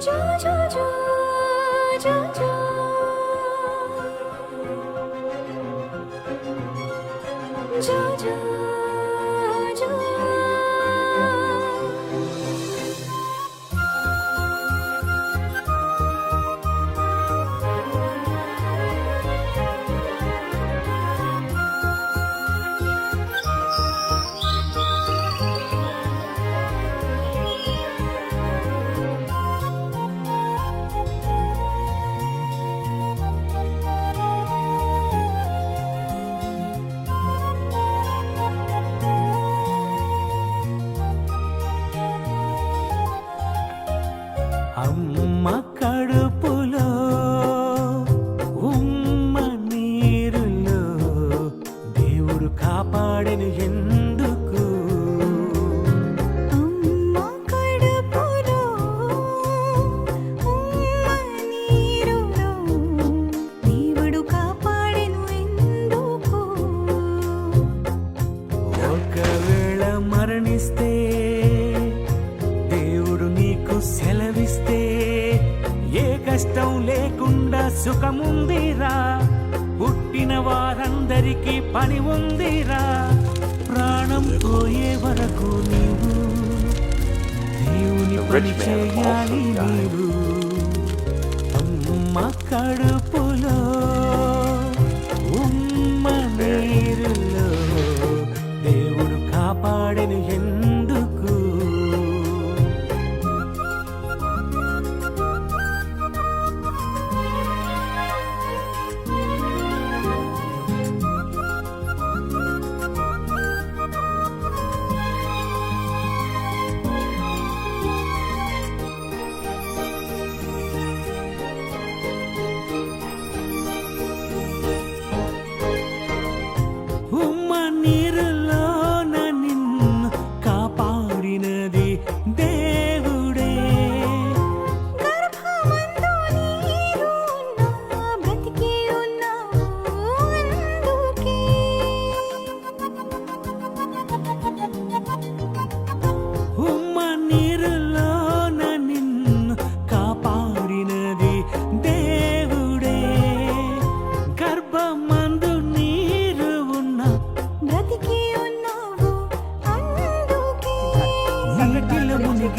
Chớ chớ 走 కడుపులో కష్టం లేకుండా సుఖముందిరా. పుట్టిన వారందరికీ పని ఉందిరా. ప్రాణం పోయే వరకు నీవు దేవుని పని చేయాలి. నీవు. అమ్మ కడుపులో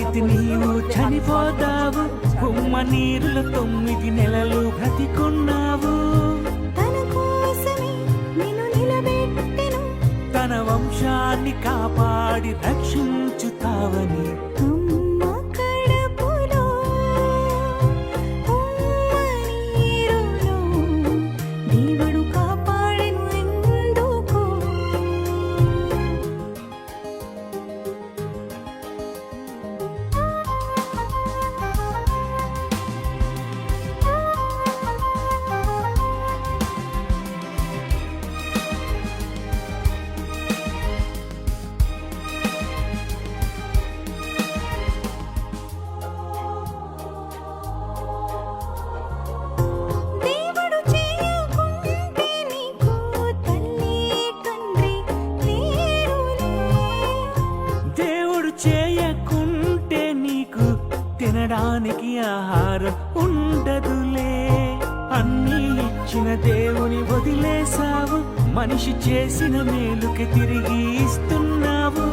మునిగితే నీవు చనిపోతావు. ఉమ్మ నీరులో తొమ్మిది నెలలు బ్రతికున్నావు. తన వంశాన్ని కాపాడి రక్షించుతావని దానికి ఆహారం ఉండదులే. అన్నీ ఇచ్చిన దేవుని వదిలేసావు మనిషి చేసిన మేలుకి తిరిగి ఇస్తున్నావు.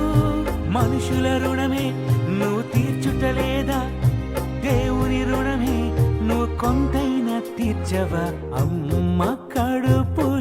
మనుషుల రుణమే నువ్వు తీర్చుటలేదా? దేవుని రుణమే నువ్వు కొంతైనా తీర్చవా? అమ్మ కడుపు